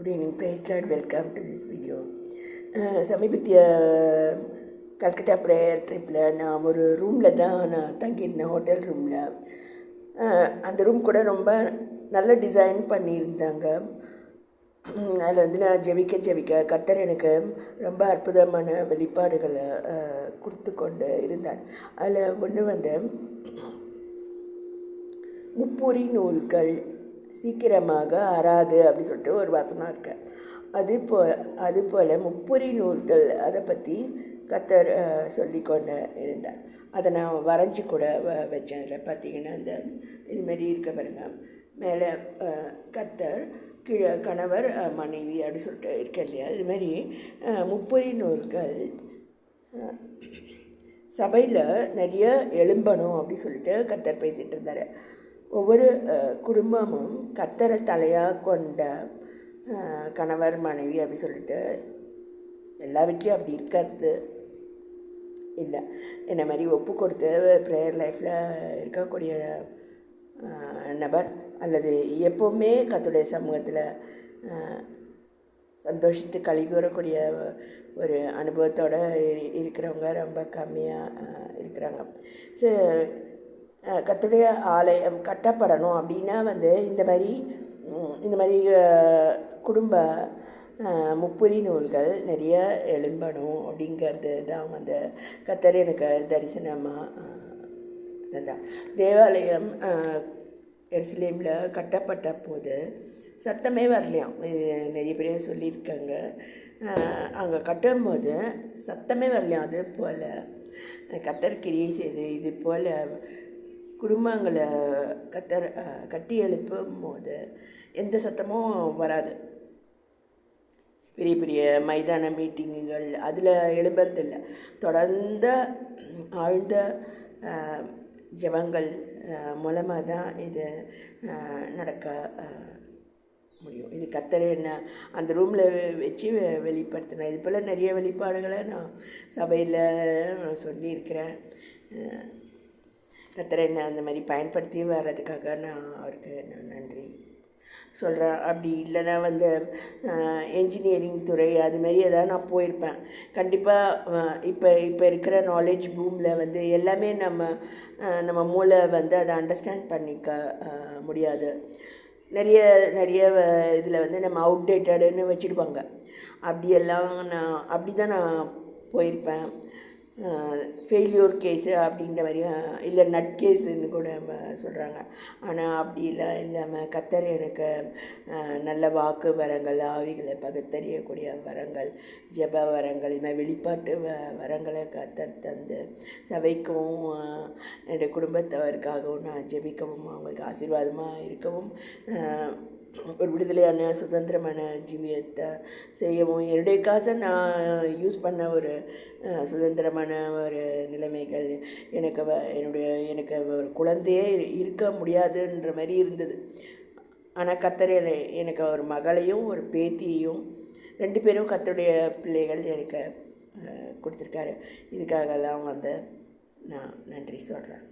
Good evening praise Lord welcome to this video சமீபத்திய Calcutta prayer ட்ரிப்பில் நான் ஒரு ரூமில் தான் நான் தங்கியிருந்தேன் ஹோட்டல் ரூமில் uh, அந்த ரூம் கூட ரொம்ப நல்ல டிசைன் பண்ணியிருந்தாங்க. அதில் வந்து நான் ஜெபிக்க ஜெபிக்க கத்தர் எனக்கு ரொம்ப அற்புதமான வெளிப்பாடுகளை uh, கொடுத்து கொண்டு இருந்தார். அதில் ஒன்று வந்து முப்பொறி நூல்கள். சீக்கிரமாக அறாது அப்படி சொல்லிட்டு ஒரு வசனம் இருக்கு. அது போ அது போல் முப்புரி நூல்கள் அதை பற்றி கத்தர் சொல்லி கொண்டு இருந்தார். அதை நான் வரைஞ்சி கூட வ வச்சேன். அதில் பார்த்தீங்கன்னா அந்த இதுமாரி இருக்க பாருங்க. மேலே கத்தர் கீழே கணவர் மனைவி அப்படி சொல்லிட்டு இருக்க இல்லையா? இதுமாரி முப்பொறி நூல்கள் சபையில் நிறைய எழும்பணும் அப்படி சொல்லிட்டு கத்தர் பேசிகிட்டு இருந்தார். ஒவ்வொரு குடும்பமும் கத்தரை தலையாக கொண்ட கணவர் மனைவி அப்படி சொல்லிட்டு எல்லா வீட்லேயும் அப்படி இருக்கிறது இல்லை. என்ன மாதிரி ஒப்பு கொடுத்து ப்ரேயர் லைஃப்பில் இருக்கக்கூடிய நபர் அல்லது எப்போவுமே கத்துடைய சமூகத்தில் சந்தோஷத்து கழி கூறக்கூடிய ஒரு அனுபவத்தோடு இருக்கிறவங்க ரொம்ப கம்மியாக இருக்கிறாங்க. ஸோ கத்துடைய ஆலயம் கட்டப்படணும் அப்படின்னா வந்து இந்த மாதிரி இந்த மாதிரி குடும்ப முப்புரி நூல்கள் நிறைய எழும்பணும் அப்படிங்கிறது தான் வந்து கத்தர் எனக்கு தரிசனமாக இருந்தார் தேவாலயம் எருசலேமில் கட்டப்பட்ட போது சத்தமே வரலையாம் நிறைய பேர் சொல்லியிருக்காங்க. அங்கே கட்டும்போது சத்தமே வரலையாம் அது போல் கத்தர் கிரியை செய்து இது போல் குடும்பங்களை கத்தர் கட்டி எழுப்பும் போது எந்த சத்தமும் வராது. பெரிய பெரிய மைதான மீட்டிங்குகள் அதில் எழும்புறதில்ல. தொடர்ந்த ஆழ்ந்த ஜபங்கள் மூலமாக தான் இது நடக்க முடியும். இது கத்தர் என்ன அந்த ரூமில் வச்சு வெளிப்படுத்தினேன் இது போல் நிறைய வெளிப்பாடுகளை நான் சபையில் சொல்லியிருக்கிறேன். கத்தரை என்ன அந்த மாதிரி பயன்படுத்தி வர்றதுக்காக நான் அவருக்கு நான் நன்றி சொல்கிறேன் அப்படி இல்லைன்னா வந்து என்ஜினியரிங் துறை அதுமாரி எதாவது நான் போயிருப்பேன். கண்டிப்பாக இப்போ இப்போ இருக்கிற நாலேஜ் பூமில் வந்து எல்லாமே நம்ம நம்ம மூளை வந்து அதை அண்டர்ஸ்டாண்ட் பண்ணிக்க முடியாது. நிறைய நிறைய இதில் வந்து நம்ம அவுடேட்டடுன்னு வச்சுருப்பாங்க. அப்படியெல்லாம் நான் அப்படி தான் நான் போயிருப்பேன். ஃபெயில்யூர் கேஸு அப்படின்ற மாதிரி இல்லை நட் கேஸுன்னு கூட சொல்கிறாங்க ஆனால் அப்படிலாம் இல்லாமல் கத்தர் எனக்கு நல்ல வாக்கு வரங்கள் ஆவிகளை பகுத்தறியக்கூடிய வரங்கள் ஜப வரங்கள் இதுமாதிரி வெளிப்பாட்டு வ வரங்களை கத்தர் தந்து சபைக்கவும் என்னுடைய குடும்பத்தவருக்காகவும் நான் ஜெபிக்கவும் அவங்களுக்கு ஆசீர்வாதமாக இருக்கவும் ஒரு விடுதலையான சுதந்திரமான ஜீவியத்தை செய்யவும் என்னுடைய காசை நான் யூஸ் பண்ண ஒரு சுதந்திரமான ஒரு நிலைமைகள் எனக்கு என்னுடைய எனக்கு ஒரு குழந்தையே இருக்க முடியாதுன்ற மாதிரி இருந்தது. ஆனால் கத்தர் எனக்கு ஒரு மகளையும் ஒரு பேத்தியையும் ரெண்டு பேரும் கத்தருடைய பிள்ளைகள் எனக்கு கொடுத்துருக்காரு. இதுக்காகலாம் வந்து நான் நன்றி சொல்கிறேன்